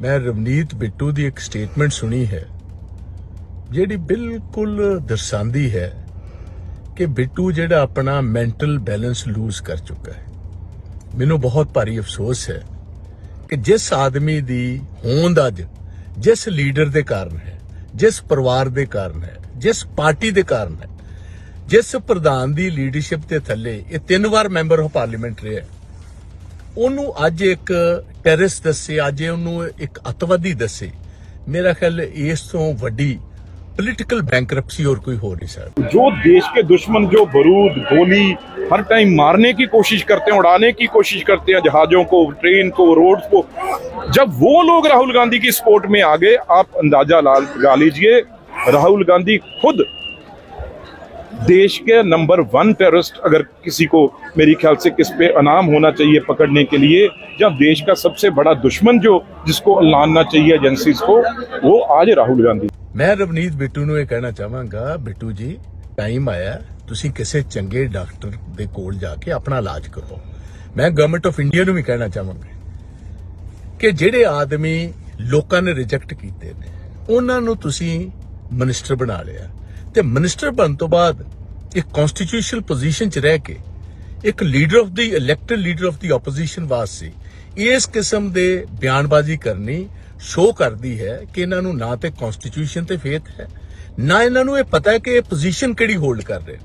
ਮੈਂ ਰਵਨੀਤ ਬਿੱਟੂ ਦੀ ਇੱਕ ਸਟੇਟਮੈਂਟ ਸੁਣੀ ਹੈ, ਜਿਹੜੀ ਬਿਲਕੁਲ ਦਰਸਾਉਂਦੀ ਹੈ ਕਿ ਬਿੱਟੂ ਜਿਹੜਾ ਆਪਣਾ ਮੈਂਟਲ ਬੈਲੈਂਸ ਲੂਜ਼ ਕਰ ਚੁੱਕਾ ਹੈ। ਮੈਨੂੰ ਬਹੁਤ ਭਾਰੀ ਅਫਸੋਸ ਹੈ ਕਿ ਜਿਸ ਆਦਮੀ ਦੀ ਹੋਂਦ ਅੱਜ, ਜਿਸ ਲੀਡਰ ਦੇ ਕਾਰਨ ਹੈ, ਜਿਸ ਪਰਿਵਾਰ ਦੇ ਕਾਰਨ ਹੈ, ਜਿਸ ਪਾਰਟੀ ਦੇ ਕਾਰਨ ਹੈ, ਜਿਸ ਪ੍ਰਧਾਨ ਦੀ ਲੀਡਰਸ਼ਿਪ ਦੇ ਥੱਲੇ ਇਹ ਤਿੰਨ ਵਾਰ ਮੈਂਬਰ ਆਫ ਪਾਰਲੀਮੈਂਟ ਰਿਹਾ ਉਹਨੂੰ ਅੱਜ ਇੱਕ ਟੈਰਰਿਸਟ ਦੱਸੇ ਅੱਜ ਉਹਨੂੰ ਇੱਕ ਅਤਵਾਦੀ ਦੱਸੇ ਮੇਰਾ ਖਿਆਲ ਇਸ ਤੋਂ ਵੱਡੀ ਪੋਲੀਟੀਕਲ ਬੈਂਕਰਪਸੀ ਹੋਰ ਕੋਈ ਹੋ नहीं सकती जो देश के दुश्मन जो बारूद गोली हर टाइम मारने की कोशिश करते हैं उड़ाने की कोशिश करते हैं जहाजों को ट्रेन को रोड को जब वो लोग राहुल गांधी की सपोर्ट में आ गए आप अंदाजा ला लगा लीजिए राहुल गांधी खुद देश के नंबर वन टेररिस्ट अगर किसी को मेरी ख्याल से किस पे अनाम होना चाहिए पकड़ने के लिए जब देश का सबसे बड़ा दुश्मन जो जिसको लानना चाहिए एजेंसीज को वो आज राहुल गांधी ਮੈਂ ਰਵਨੀਤ ਬਿੱਟੂ ਨੂੰ ਇਹ ਕਹਿਣਾ ਚਾਹਾਂਗਾ ਬਿੱਟੂ ਜੀ ਟਾਈਮ ਆਇਆ ਹੈ, ਤੁਸੀਂ ਕਿਸੇ ਚੰਗੇ ਡਾਕਟਰ ਦੇ ਕੋਲ ਜਾ ਕੇ ਆਪਣਾ ਇਲਾਜ ਕਰੋ ਮੈਂ ਗਵਰਨਮੈਂਟ ਆਫ ਇੰਡੀਆ ਨੂੰ ਵੀ ਕਹਿਣਾ ਚਾਹਾਂਗਾ ਕਿ ਜਿਹੜੇ ਆਦਮੀ ਲੋਕਾਂ ਨੇ ਰਿਜੈਕਟ ਕੀਤੇ ਨੇ ਉਹਨਾਂ ਨੂੰ ਤੁਸੀਂ ਮਿਨਿਸਟਰ ਬਣਾ ਲਿਆ ਤੇ ਮਿਨਿਸਟਰ ਬਣਨ ਤੋਂ ਬਾਅਦ ਇੱਕ ਕਨਸਟੀਟਿਊਸ਼ਨਲ ਪੋਜੀਸ਼ਨ 'ਚ ਰਹਿ ਕੇ ਇੱਕ leader of the elected leader of the opposition ਵਾਸਤੇ ਇਸ ਕਿਸਮ ਦੇ ਬਿਆਨਬਾਜ਼ੀ ਕਰਨੀ ਸ਼ੋਅ ਕਰਦੀ ਹੈ ਕਿ ਇਹਨਾਂ ਨੂੰ ਨਾ ਤੇ ਕਨਸਟੀਟਿਊਸ਼ਨ ਤੇ ਫੇਥ ਹੈ, ਨਾ ਇਹਨਾਂ ਨੂੰ ਇਹ ਪਤਾ ਹੈ ਕਿ ਇਹ ਪੋਜੀਸ਼ਨ ਕਿਹੜੀ ਹੋਲਡ ਕਰ ਰਹੇ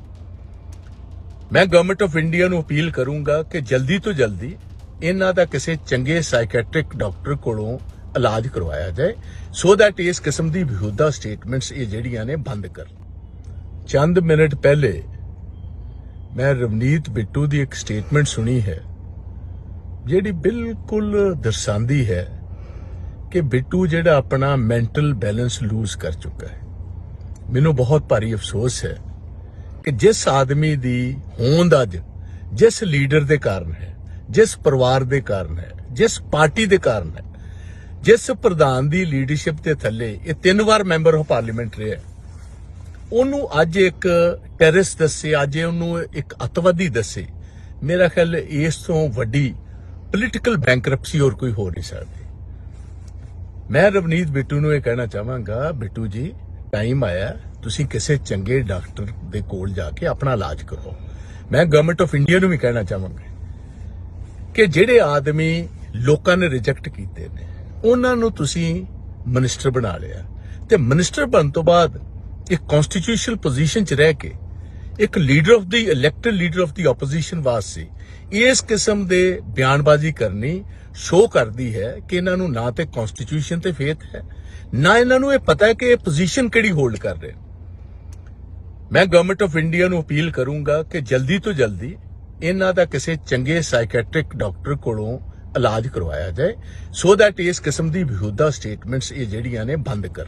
ਮੈਂ ਗਵਰਨਮੈਂਟ ਆਫ ਇੰਡੀਆ ਨੂੰ ਅਪੀਲ ਕਰੂੰਗਾ ਕਿ ਜਲਦੀ ਤੋਂ ਜਲਦੀ ਇਹਨਾਂ ਦਾ ਕਿਸੇ ਚੰਗੇ ਸਾਈਕੈਟ੍ਰਿਕ ਡਾਕਟਰ ਕੋਲੋਂ ਇਲਾਜ ਕਰਵਾਇਆ ਜਾਏ ਸੋ ਦੈਟ ਇਸ ਕਿਸਮ ਦੀ ਵਿਹੁਦਾ ਸਟੇਟਮੈਂਟਸ ਇਹ ਜਿਹੜੀਆਂ ਨੇ ਬੰਦ ਕਰ ਚੰਦ ਮਿੰਟ ਪਹਿਲੇ ਮੈਂ ਰਵਨੀਤ ਬਿੱਟੂ ਦੀ ਇੱਕ ਸਟੇਟਮੈਂਟ ਸੁਣੀ ਹੈ, ਜਿਹੜੀ ਬਿਲਕੁਲ ਦਰਸਾਉਂਦੀ ਹੈ ਕਿ ਬਿੱਟੂ ਜਿਹੜਾ ਆਪਣਾ ਮੈਂਟਲ ਬੈਲੈਂਸ ਲੂਜ਼ ਕਰ ਚੁੱਕਾ ਹੈ। ਮੈਨੂੰ ਬਹੁਤ ਭਾਰੀ ਅਫਸੋਸ ਹੈ ਕਿ ਜਿਸ ਆਦਮੀ ਦੀ ਹੋਂਦ ਅੱਜ ਜਿਸ ਲੀਡਰ ਦੇ ਕਾਰਨ ਹੈ, ਜਿਸ ਪਰਿਵਾਰ ਦੇ ਕਾਰਨ ਹੈ, ਜਿਸ ਪਾਰਟੀ ਦੇ ਕਾਰਨ ਹੈ, ਜਿਸ ਪ੍ਰਧਾਨ ਦੀ ਲੀਡਰਸ਼ਿਪ ਦੇ ਥੱਲੇ ਇਹ ਤਿੰਨ ਵਾਰ ਮੈਂਬਰ ਆਫ ਪਾਰਲੀਮੈਂਟ ਰਿਹਾ ਉਹਨੂੰ ਅੱਜ ਇੱਕ ਟੈਰਰਿਸਟ ਦੱਸੇ, ਅੱਜ ਉਹਨੂੰ ਇੱਕ ਅਤਵਾਦੀ ਦੱਸੇ। ਮੇਰਾ ਖਿਆਲ ਇਸ ਤੋਂ ਵੱਡੀ ਪੋਲੀਟੀਕਲ ਬੈਂਕਰਪਸੀ ਹੋਰ ਕੋਈ ਹੋ ਨਹੀਂ ਸਕਦੀ। ਮੈਂ ਰਵਨੀਤ ਬਿੱਟੂ ਨੂੰ ਇਹ ਕਹਿਣਾ ਚਾਹਾਂਗਾ, ਬਿੱਟੂ ਜੀ ਟਾਈਮ ਆਇਆ, ਤੁਸੀਂ ਕਿਸੇ ਚੰਗੇ ਡਾਕਟਰ ਦੇ ਕੋਲ ਜਾ ਕੇ ਆਪਣਾ ਇਲਾਜ ਕਰੋ। ਮੈਂ ਗਵਰਨਮੈਂਟ ਆਫ ਇੰਡੀਆ ਨੂੰ ਵੀ ਕਹਿਣਾ ਚਾਹਾਂਗਾ ਕਿ ਜਿਹੜੇ ਆਦਮੀ ਲੋਕਾਂ ਨੇ ਰਿਜੈਕਟ ਕੀਤੇ ਨੇ, ਉਹਨਾਂ ਨੂੰ ਤੁਸੀਂ ਮਿਨਿਸਟਰ ਬਣਾ ਲਿਆ। ਤੇ ਮਿਨਿਸਟਰ ਬਣਨ ਤੋਂ ਬਾਅਦ ਇੱਕ ਕਨਸਟੀਟਿਊਸ਼ਨਲ ਪੋਜੀਸ਼ਨ 'ਚ ਰਹਿ ਕੇ, ਇੱਕ leader of the elected leader of the opposition ਵਾਸਤੇ ਇਸ ਕਿਸਮ ਦੇ ਬਿਆਨਬਾਜ਼ੀ ਕਰਨੀ ਸ਼ੋਅ ਕਰਦੀ ਹੈ ਕਿ ਇਹਨਾਂ ਨੂੰ ਨਾ ਤੇ ਕਨਸਟੀਟਿਊਸ਼ਨ ਤੇ ਫੇਥ ਹੈ, ਨਾ ਇਹਨਾਂ ਨੂੰ ਇਹ ਪਤਾ ਹੈ ਕਿ ਇਹ ਪੋਜੀਸ਼ਨ ਕਿਹੜੀ ਹੋਲਡ ਕਰ ਰਹੇ ਮੈਂ ਗਵਰਨਮੈਂਟ ਆਫ ਇੰਡੀਆ ਨੂੰ ਅਪੀਲ ਕਰੂੰਗਾ ਕਿ ਜਲਦੀ ਤੋਂ ਜਲਦੀ ਇਹਨਾਂ ਦਾ ਕਿਸੇ ਚੰਗੇ ਸਾਈਕੈਟ੍ਰਿਕ ਡਾਕਟਰ ਕੋਲੋਂ ਇਲਾਜ ਕਰਵਾਇਆ ਜਾਏ ਸੋ ਦੈਟ ਇਸ ਕਿਸਮ ਦੀ ਵਿਹੁਦਾ ਸਟੇਟਮੈਂਟਸ ਇਹ ਜਿਹੜੀਆਂ ਨੇ ਬੰਦ ਕਰ